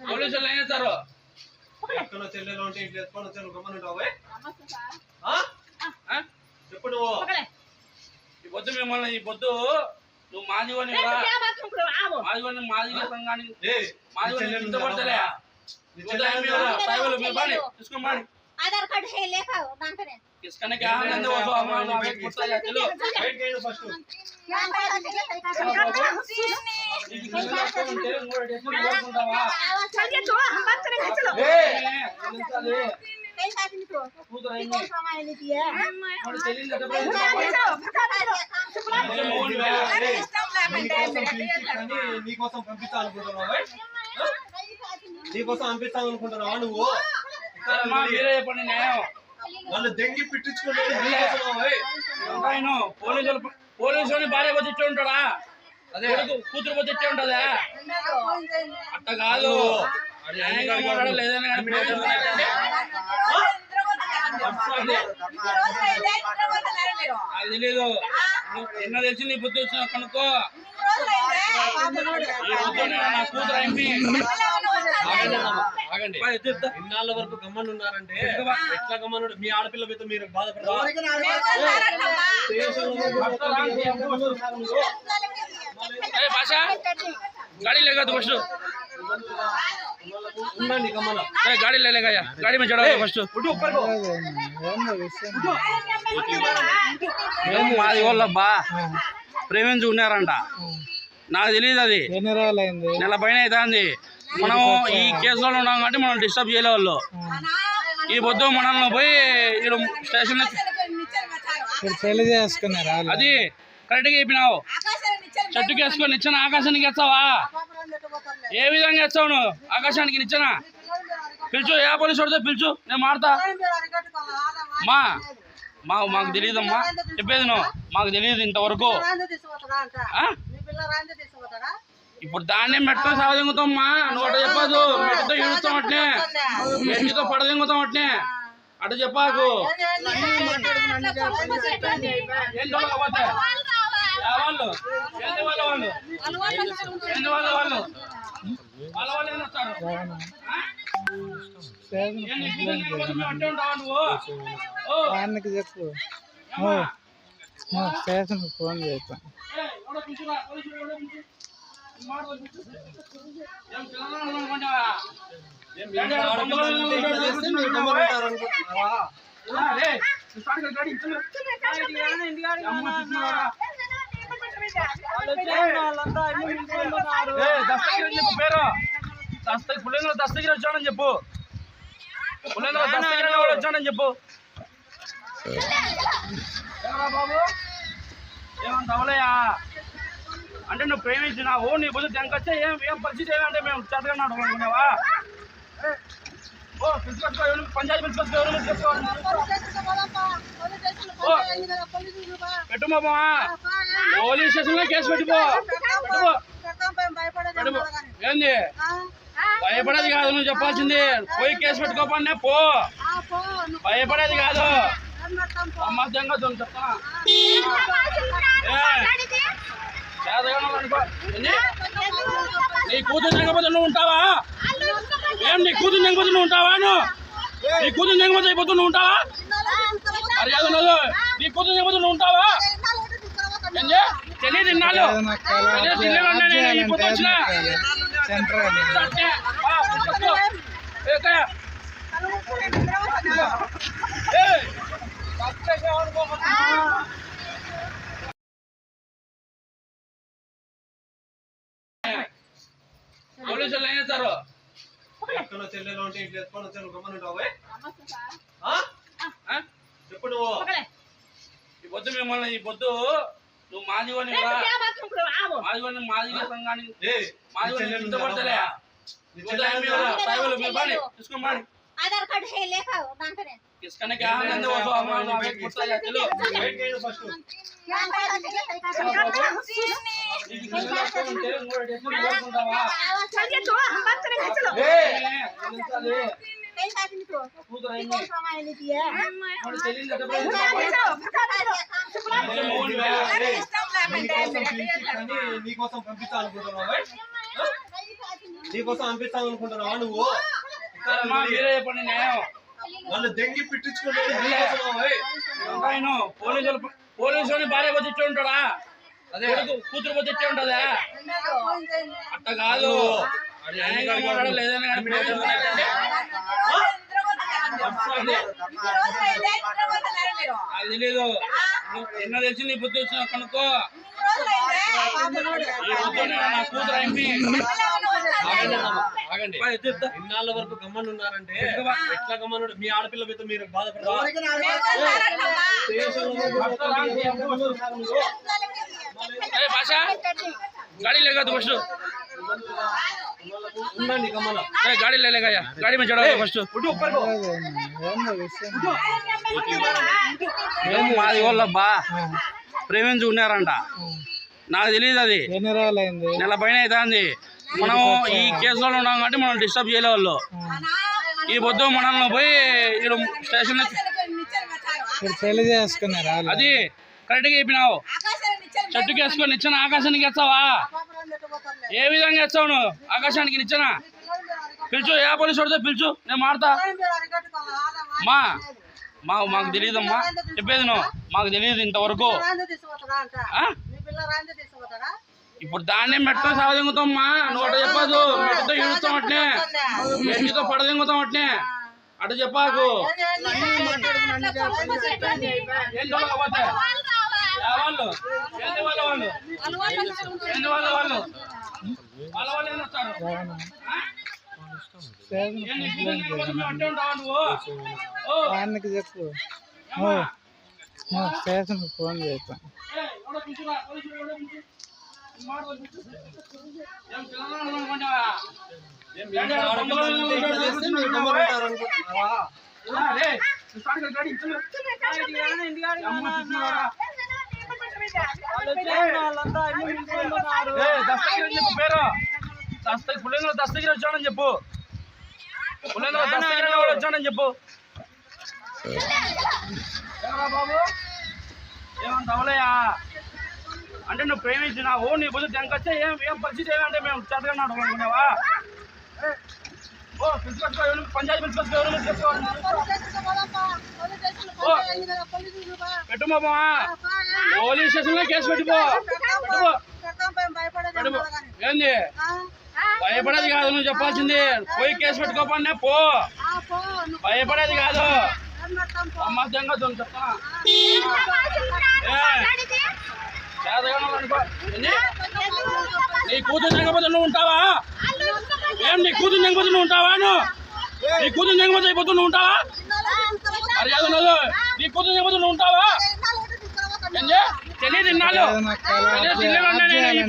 పోలీసులు ఏం చేస్తారు ఎక్కడో చెల్లెలు ఉంటే ఇంట్లో ఎత్తుకొని వచ్చాను గమ్మని చెప్పు నువ్వు ఈ పొద్దు మిమ్మల్ని ఈ పొద్దు నువ్వు మాదివని మాదివని మాదిగ సంఘానికి ఏయ్, నీ ఆధార్ కార్డు లేక ఉందా? నీ పొద్దు చెల్లెలు ఏమి ఉందా? ఎవరు? సాయిబులు మీరు బాని తీసుకోమని आधार कार्ड है लेखा नांकरे किसकने क्या आनंद वो तो हमारा आगे कुत्ता या चलो బయటికి వెళ్ళు ఫస్ట్ నీకోసం పిలిచి కానీ నీకోసం పంపించాలనుకుంటున్నావా నీకోసం పంపించాలనుకుంటున్నావా నువ్వు అమ్మా మీరే చెప్పండి న్యాయం వాళ్ళు దెంగి? ఆయన పోలీసులు పోలీసుని భార్య పోతే ఇచ్చే ఉంటాడా అదే కూతురు పోతే ఇచ్చే ఉంటదా అట్ట కాదు పోలీసులు తెలీదు ఎన్న తెలిసి నీ బుద్ధి వచ్చిన కనుక్కో కూతురు ఎంపీ ఇన్నాళ్ళ వరకు గమ్మని ఉన్నారంటే ఎట్లా గమ్మను మీ ఆడపిల్ల? మీద మీరు బాధపడతారు ఫస్ట్. గాడి లేలేగా గాడి మీద ఫస్ట్. మాది వాళ్ళబ్బా ప్రేమించి ఉన్నారంట. నాకు తెలియదు అది. నెల పైన అవుతుంది. మనం ఈ కేసులో ఉన్నాం కాబట్టి మనం డిస్టర్బ్ చేయలే వాళ్ళు ఈ పొద్దు మనల్ని పోయి ఇక్కడ స్టేషన్ పెళ్ళి చేసుకున్నారా వాళ్ళు? అది కరెక్ట్గా చెప్పినావు. చెట్టుకి వేసుకొని నిచ్చిన ఆకాశానికి ఎత్తావా? ఏ విధంగా ఎత్తావు నువ్వు? ఆకాశానికి నిచ్చిన? పిలుచు ఏ పోలీసు వాడితే పిలుచు? నేను మాడతా మా మా మాకు తెలియదమ్మా. చెప్పేది నువ్వు. మాకు తెలియదు ఇంతవరకు. ఆ? ఇప్పుడు దాన్నే మెట్ట సాధింగుతామ్మా నువ్వు అట్ట చెప్పదు మెట్టతో ఇడుస్తాం అట్నే. మెట్టితో పడదింగుతాం అట్నే. అట్ట చెప్పాకు. వాళ్ళు వాళ్ళ? వాళ్ళు వాళ్ళ? వాళ్ళు ఆయనకి చెప్పు. ఫోన్ చేస్తాను. పులింద్ర దస్తగిరి వచ్చాడని చెప్పు. పులింద్ర దస్తగిరి వచ్చాడని చెప్పు. అంటే నువ్వు ప్రేమించినావు నీ బుద్ధి తెంకొచ్చే ఏం ఏం పరిస్థితి ఏమంటే మేము చేతకన్నాడు అనుకున్నావా ఓ పిలుచుకొచ్చుకో పంచాయతీ పిలుచుకొచ్చుకో పిలుచుకొచ్చుకో? పెట్టు మామా. పోలీస్ స్టేషన్లో కేసు పెట్టుకో పెట్టుకో పెట్టుకో ఏంది? భయపడేది కాదు నువ్వు చెప్పాల్సింది. పోయి కేసు పెట్టుకోపండి పో. భయపడేది కాదు. అమ్మ దెంగ. చెప్తా నీ కూతురు తెగపోతే నువ్వు ఉంటావా? ఏం నీ కూతురు తెగపోతే నువ్వు ఉంటావా నువ్వు? నీ కూతురు తెగపోతే అయిపోతే నువ్వు ఉంటావా? మర్యాద ఉండదు నీ కూతురు తెగపోతే నువ్వు ఉంటావా? తెలియదు ఇన్నాళ్ళు. తెలియదు తిన్నాను నేను ఈ పొద్దు వచ్చిన. ఏ, పోలీసులు ఏం చేస్తారు? ఎక్కడో చెల్లెలు ఉంటే ఇంట్లో ఎత్తుకొని వచ్చాను గమ్మని ఉంటావు ఆ? ఆ? చెప్పు నువ్వు. ఈ పొద్దు మిమ్మల్ని ఈ పొద్దు నువ్వు మాదిగోని మాదిగోని మాదిగ సంఘానికి మాదిగోని ఇష్టపడతలే ఉందా? నీ పొద్దు చెల్లెలు. ఏమి ఉందా? ఎవరు? సాయిబులు మీరు బాని తీసుకోమని आधार कार्ड है लेखा नांकरे किसकने क्या आनंद वो तो हमारा आगे कुत्ता या चलो బయటికి వెళ్ళు ఫస్ట్ నీకోసం పిలిచి కానీ నీకోసం పంపించాలనుకుంటున్నావా నీకోసం అనిపిస్తాను అనుకుంటున్నావా నువ్వు అమ్మా, మీరే చెప్పండి న్యాయం వాళ్ళు దెంగి పిట్టించుకుంటే? ఆయన పోలీసులు పోలీసుని భార్య ఇట్టే ఉంటాడా అదే కూతురు పోతే ఇట్టే ఉంటుందా అట్ట కాదు అదే. తెలీదు ఎన్న తెలిసి నీ బుద్ధి వచ్చిన కనుక్కో ఇన్నాళ్ళ వరకు గమ్మని ఉన్నారంటే ఎట్లా గమ్మను మీ ఆడపిల్ల మీద మీరు గాడి ఫస్ట్ గాడి లేలేగా గాడి మీద ఫస్ట్ మాది వాళ్ళబ్బా ప్రేమించి ఉన్నారంట. నాకు తెలియదు అది. నెల పైన అవుతుంది. మనం ఈ కేసులో ఉన్నాం కాబట్టి మనం డిస్టర్బ్ చేయలే వాళ్ళు. ఈ పొద్దు మనల్ని పోయి ఇక్కడ స్టేషన్ పెళ్ళి చేసుకున్నారా? అది కరెక్ట్గా చెప్పినావు. చెట్టుకి వేసుకొని నిచ్చిన ఆకాశానికి ఎత్తావా? ఏ విధంగా ఎత్తావు నువ్వు? ఆకాశానికి నిచ్చిన? పిలుచు ఏ పోలీసు పడితే పిలుచు? నేను మాడతా మా మాకు తెలియదమ్మా చెప్పేది నువ్వు. మాకు తెలియదు ఇంతవరకు? ఇప్పుడు దాన్నే మెట్ట సాధింగుతామ్మా నువ్వు అట్ట చెప్పదు మెట్టతో ఇడుస్తాం అట్నే. మెట్టితో పడదింగుతాం అట్నే. అటు చెప్పాకు. వాళ్ళు ఆయనకి చెప్పు. ఫోన్ చేస్తాను ఏయ్, దస్తగిరి చెప్పు పేరు వచ్చాడని చెప్పు పుల్లేంద్ర దస్తగిరి అని వచ్చాడని చెప్పు బాబు ఏమంటావులయ్యా? అంటే నువ్వు ప్రేమించినావు నీ బుద్ధి తెంకొచ్చే ఏం ఏం పరిస్థితి ఏమంటే మేము చేతగన్నాడు అనుకున్నావా? ఓ పిలుచుకొచ్చుకో పంచాయతీ పిలుచుకొచ్చుకో ఎవరు పిలుచుకొచ్చుకో పెట్టు బాబా పోలీస్ స్టేషన్లో కేసు పెట్టుకో ఏంది? భయపడేది కాదు నువ్వు చెప్పాల్సింది. పోయి కేసు పెట్టుకోపన్నా పో. భయపడేది కాదు. అమ్మ చెప్తా కూతురు తెగపోతే ఉంటావా? ఏం నీ కూతురు తెగపోతే నువ్వు ఉంటావా నువ్వు? నీ కూతురు తెగపోతే అయిపోతు నువ్వు ఉంటావా? మర్యాద ఉండదు నీ కూతురు తెగపోతే ఉంటావా? తెలియదు తిన్నాను తెలియదు తిన్నాను నేను ఈ